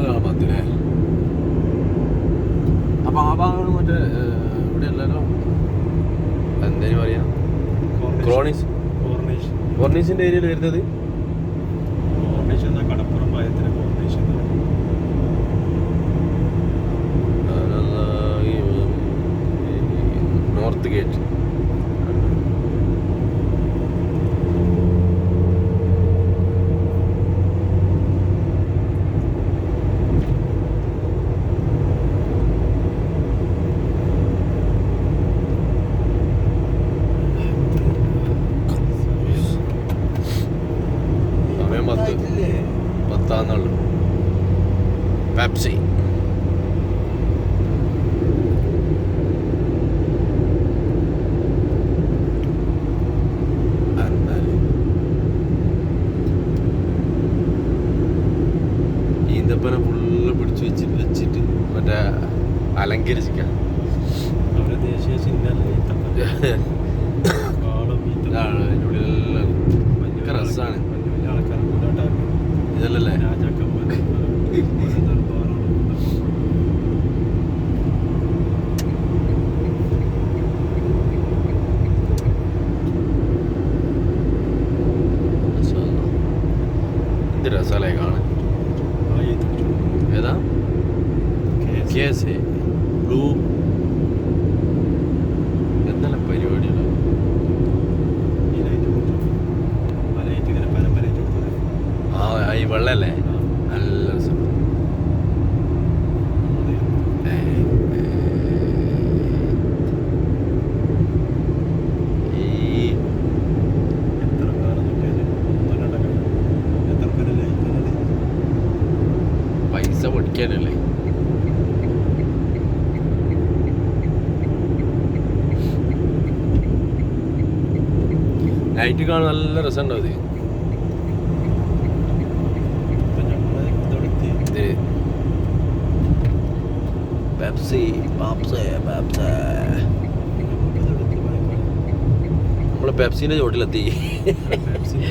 കടൽ ഭാഗം ആ ഭാഗത്തില്ലേ അപ്പൊ ആ ഭാഗമാണ് മറ്റേ ഇവിടെ അല്ലല്ലോ എന്തേലും പറയാ ക്രോണീസ് കോർണീസിന്റെ ഏരിയയിൽ വരുന്നത്? സമയം പത്ത്. പത്താന്നുള്ളു പെപ്സി. ഈന്തപ്പന ഫുള്ള് പിടിച്ചു വെച്ച് വെച്ചിട്ട് മറ്റേ അലങ്കരിച്ചിരിക്കാം. ദേശീയ ചിഹ്നല്ലേ അതിന്റെ കെ എസ് എ ബ്ലൂ എന്തെല്ലാം കൊടുത്തു ആ ഈ വെള്ളല്ലേ? നല്ല രസം. പൈസ ഏ, ഏ. ഈ എത്ര കാലം നോക്കിയാൽ ഒന്നും രണ്ടൊക്കെ എത്ര പേര് ലൈറ്റ് പൈസ പൊടിക്കാനല്ലേ നൈറ്റ് കാണാൻ നല്ല രസമുണ്ടാവും ഇത് പെപ്സി പാപ്സേ പെപ്സേ. നമ്മൾ പെപ്സിന്റെ ചോട്ടിലെത്തി പെപ്സിന്റെ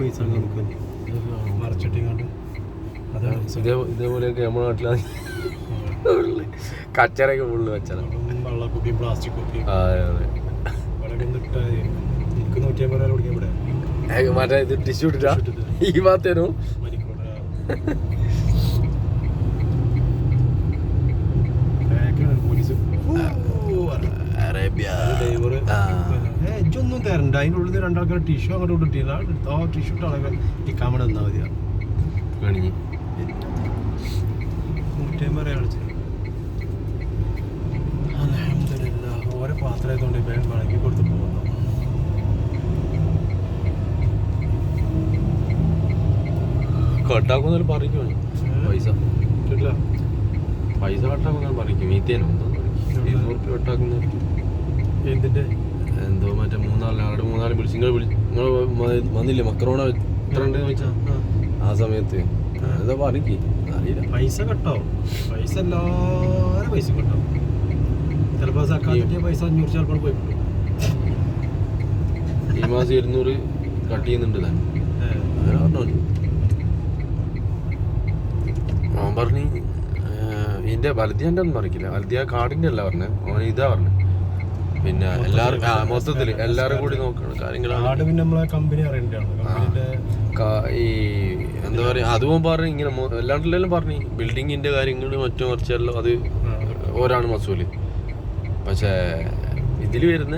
പൈസ കൊടുക്കുന്നു മറച്ചിട്ടിങ്ങാണ്ട് അതാണ് ഇതേ ഇതേപോലെയൊക്കെ നമ്മുടെ നാട്ടിലാണ് കച്ചറയൊക്കെ ഫുള്ള് വെള്ളക്കുപ്പിയും പ്ലാസ്റ്റിക് കുപ്പിയും നൂറ്റി മറ്റേ ഇത് ടിഷ്യൂ ഇട്ടിട്ടാ? ഈ ഭാഗത്തേനു? തരണ്ട അതിന്റെ ഉള്ളിൽ നിന്ന് രണ്ടാൾക്കാർ ടിഷ്യൂ അങ്ങോട്ട് ഇട്ടില്ല ആ ടിഷ്യൂ ഇട്ട് ആളുകൾ ഈ കാമണ തന്നാൽ മതിയാണ് കാണിഞ്ഞ് നൂറ്റി അമ്പത് രൂപ കളിച്ചത് അലഹമില്ല ഓരോ പാത്രമായതുകൊണ്ട് ഇപ്പം വഴങ്ങി കൊടുത്ത് പോകുന്നു. കട്ടാക്കുന്നതിൽ പറിക്കും പൈസ. കിട്ടില്ല പൈസ കട്ടാക്കുന്നതിൽ പറിക്കും മീത്തേനോ? എന്തോ ഇരുന്നൂറ് കട്ടാക്കുന്ന എന്തിന്റെ? എന്തോ മറ്റേ മൂന്നാൽ അവിടെ മൂന്നാൽ വിളിച്ച് നിങ്ങൾ വിളി നിങ്ങൾ വന്നില്ലേ? മക്രോണ എത്ര ഉണ്ട് ചോദിച്ചാ? ആ. സമയത്ത്. എന്താ പറിക്ക് അറിയില്ല. പൈസ കട്ടോ? പൈസ എല്ലാവരും പൈസ കട്ടോ? ചിലപ്പോൾ സർക്കാർ പൈസ അഞ്ഞൂറ് ചിലപ്പോൾ പോയി ഈ മാസം ഇരുന്നൂറ് കട്ട് ചെയ്യുന്നുണ്ട് താൻ പറഞ്ഞു. അവൻ ഇതിന്റെ വലതിയാന്റെ ഒന്നും പറിക്കില്ല വലതിയ കാടിന്റെ അല്ല പറഞ്ഞ. ഓൻ ഇതാ പറഞ്ഞു. പിന്നെ എല്ലാവരും ആ എല്ലാവരും എല്ലാരും കൂടി നോക്കണം. കാര്യങ്ങളാണ് പിന്നെ നമ്മളെ കമ്പനി ഈ എന്താ പറയാ അതും പറഞ്ഞു ഇങ്ങനെ എല്ലാണ്ടെല്ലാം പറഞ്ഞു ബിൽഡിങ്ങിന്റെ കാര്യങ്ങൾ മറ്റു കുറച്ചെല്ലാം അത് ഓരാണ് മസൂൽ. പക്ഷേ ഇതിൽ വരുന്ന